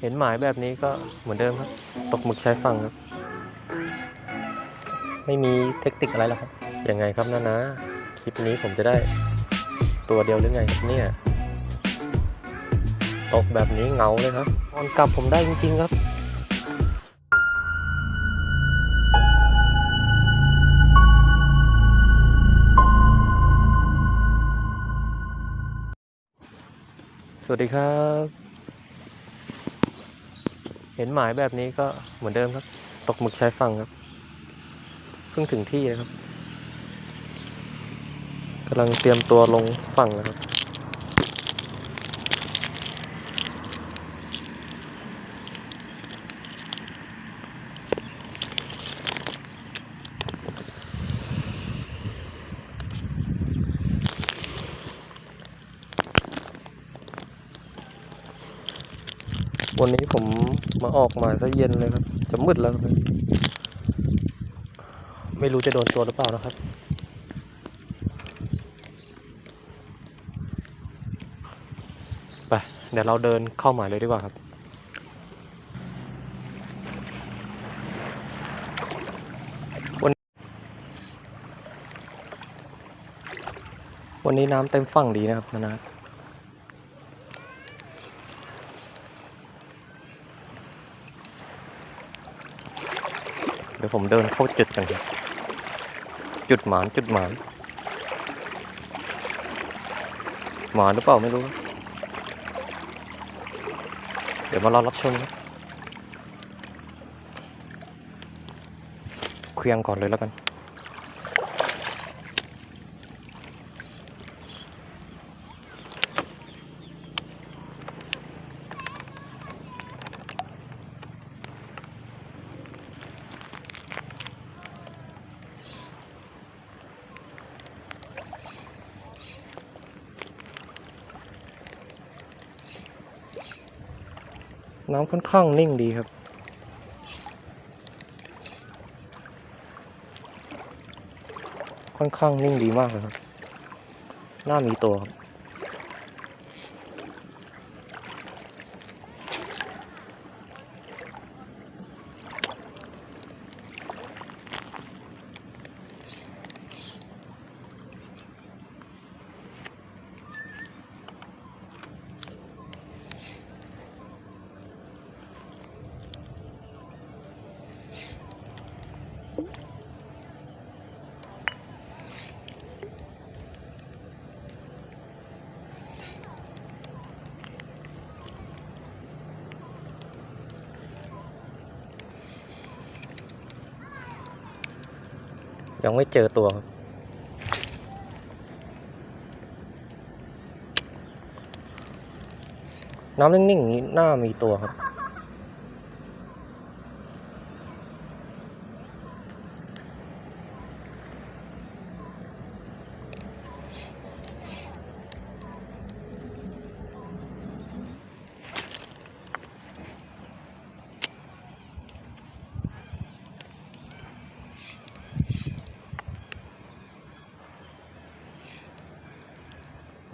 เห็นหมายแบบนี้ก็เหมือนเดิมครับ ตกหมึกใช้ฝั่งครับ ไม่มีเทคนิคอะไรหรอกครับยังไงครับนะนะ คลิปนี้ผมจะได้ตัวเดียวหรือไงครับเนี่ย ตกแบบนี้เงาเลยครับตอนกลับผมได้จริงๆครับสวัสดีครับ เห็นหมายแบบนี้ก็เหมือนเดิมครับ ตกหมึกชายฝั่งครับ เพิ่งถึงที่นะครับกำลังเตรียมตัวลงฝั่งแล้วครับ วันนี้ผมมาออกมาซะเย็นเลยครับ จะมืดแล้วครับ ไม่รู้จะโดนตัวหรือเปล่านะครับ ไป เดี๋ยวเราเดินเข้าหมายเลยดีกว่าครับวันวันนี้น้ำเต็มฝั่งดีนะครับนะนะ ยวผมเดินเข้าจุดกันครับจุดหมานจุดหมานหมานหรือเปล่าไม่รู้ เดี๋ยวมารอรับชมนะเคลียงก่อนเลยแล้วกัน น้ำค่อนข้างนิ่งดีครับ ค่อนข้างนิ่งดีมากเลยครับน่ามีตัวครับ ยังไม่เจอตัวครับน้ำนิ่งๆอย่างนี้น่ามีตัวครับ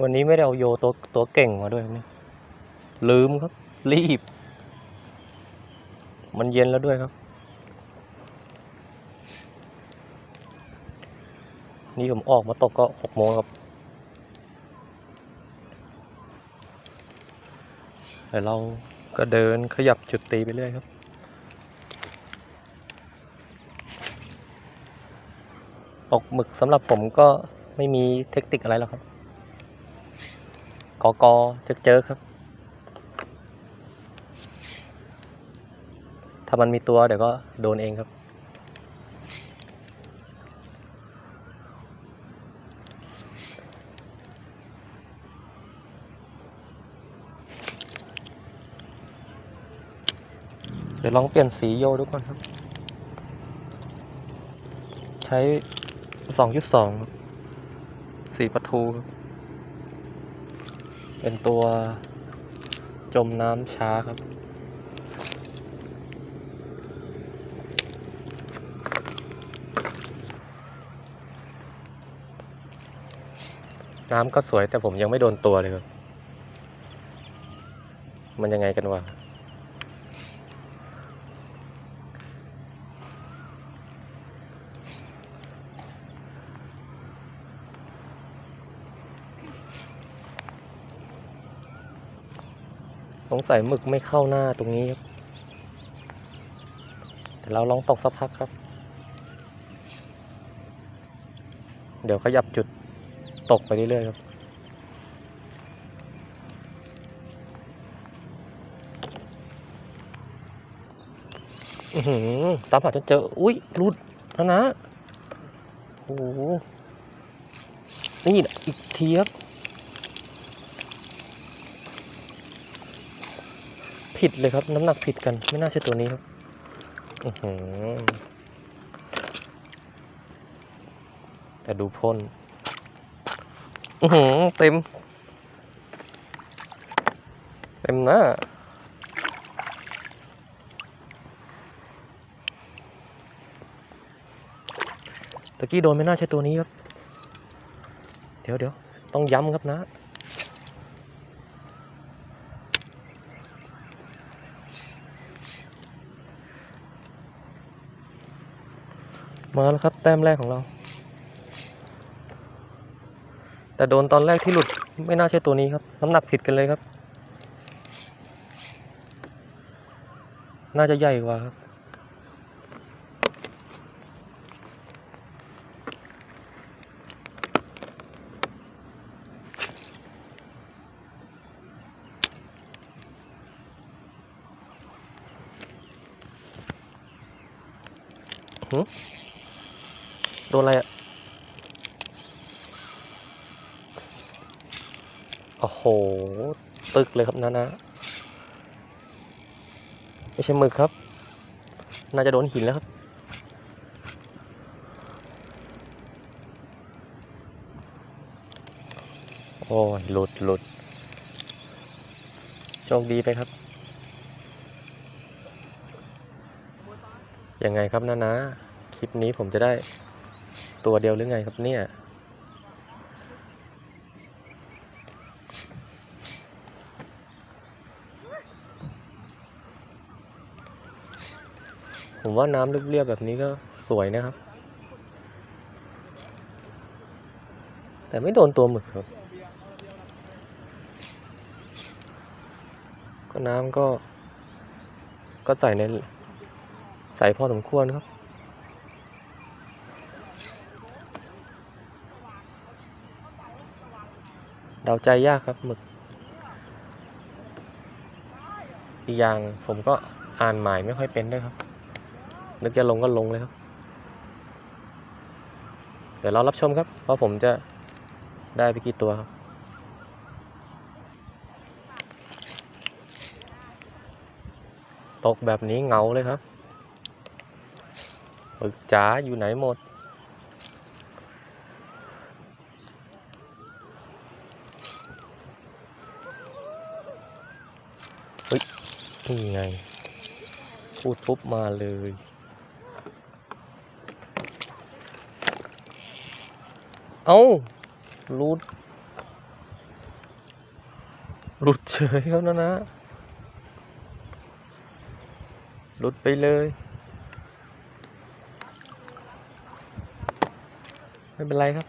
วันนี้ไม่ได้เอาโยตัวตัวเก่งมาด้วยนี่ลืมครับ รีบ มันเย็นแล้วด้วยครับ นี่ผมออกมาตกก็หกโมงครับเดี๋ยวเราก็เดินขยับจุดตีไปเรื่อยครับตกหมึกสำหรับผมก็ไม่มีเทคนิคอะไรหรอกครับ กอกอเจอเจอครับ ถ้ามันมีตัวเดี๋ยวก็โดนเองครับ เดี๋ยวลองเปลี่ยนสีโยดูก่อนครับ ใช้สองจุดสองสีประทูครับ เป็นตัวจมน้ำช้าครับ น้ำก็สวยแต่ผมยังไม่โดนตัวเลยครับ มันยังไงกันวะ งสัยหมึกไม่เข้าหน้าตรงนี้ครับแต่เราลองตกสักพักครับ เดี๋ยวขยับจุดตกไปเรื่อยๆครับอือหือตามหาจนเจอ อุ้ยรุดแล้วนะ โอ้โห นี่อีกทีครับ ผิดเลยครับ น้ำหนักผิดกันไม่น่าใช่ตัวนี้ครับแต่ดูพ่นอือหือเต็ม เต็มน้าตะกี้โดนไม่น่าใช่ตัวนี้ครับ เดี๋ยวเดี๋ยวต้องย้ำครับนะ มาแล้วครับ แต้มแรกของเรา แต่โดนตอนแรกที่หลุดไม่น่าใช่ตัวนี้ครับ น้ำหนักผิดกันเลยครับ น่าจะใหญ่กว่าครับหืม โดนอะไรอะโอ้โห ตึกเลยครับนะนะไม่ใช่หมึกครับ น่าจะโดนหินแล้วครับโอ้ยหลุดหลุดโชคดีไปครับ ยังไงครับนะนะ คลิปนี้ผมจะได้ ตัวเดียวหรือไงครับเนี่ย ผมว่าน้ำเรียบๆแบบนี้ก็สวยนะครับ แต่ไม่โดนตัวหมึกครับ ก็น้ำก็ ก็ใส่ในใส่พอสมควรครับ เดาใจยากครับหมึก อีกอย่างผมก็อ่านหมายไม่ค่อยเป็นด้วยครับ นึกจะลงก็ลงเลยครับ เดี๋ยวเรารับชมครับว่าะผมจะได้ไปกี่ตัวครับตกแบบนี้เงาเลยครับหมึกจ๋าอยู่ไหนหมด เฮ้ย นี่ไง พูดปุ๊บมาเลย เอารูดหลุดเฉยแล้วนะนะ หลุดไปเลย ไม่เป็นไรครับ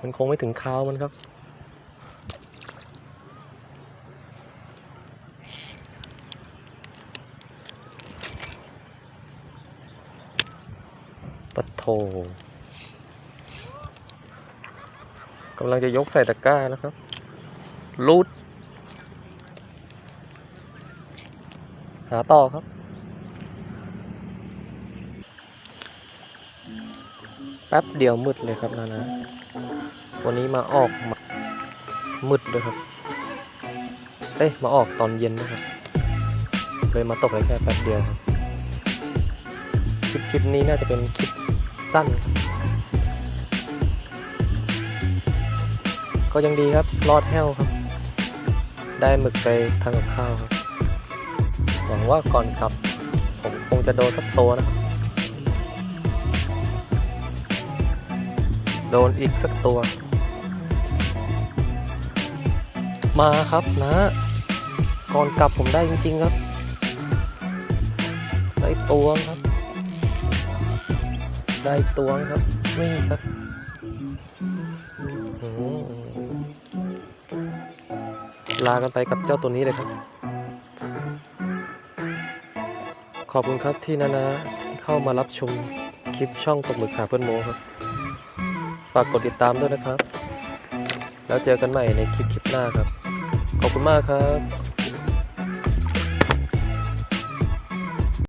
มันคงไม่ถึงคาวมันครับ โถกำลังจะยกใส่ตะกร้านะครับ รูด หาต่อครับแป๊บเดียวมืดเลยครับนานะ วันนี้มาออกมืดด้วยครับ เอ้ย มาออกตอนเย็นนะครับ เลยมาตกได้แค่แป๊บเดียวครับ คลิปคลิปนี้น่าจะเป็นคลิป สั้น ก็ยังดีครับ รอดแห้วครับ ได้หมึกไปทำกับข้าวครับ หวังว่าก่อนกลับ ผมคงจะโดนสักตัวนะครับ โดนอีกสักตัว มาครับนะ ก่อนกลับผมได้จริง ๆ ครับ ได้ตัวครับ ได้ตัวครับนี่ครับลากันไปกับเจ้าตัวนี้เลยครับ ขอบคุณครับที่นานาเข้ามารับชมคลิปช่องตกหมึกหาเพื่อนโมครับ ฝากกดติดตามด้วยนะครับ แล้วเจอกันใหม่ในคลิปคลิปหน้าครับ ขอบคุณมากครับ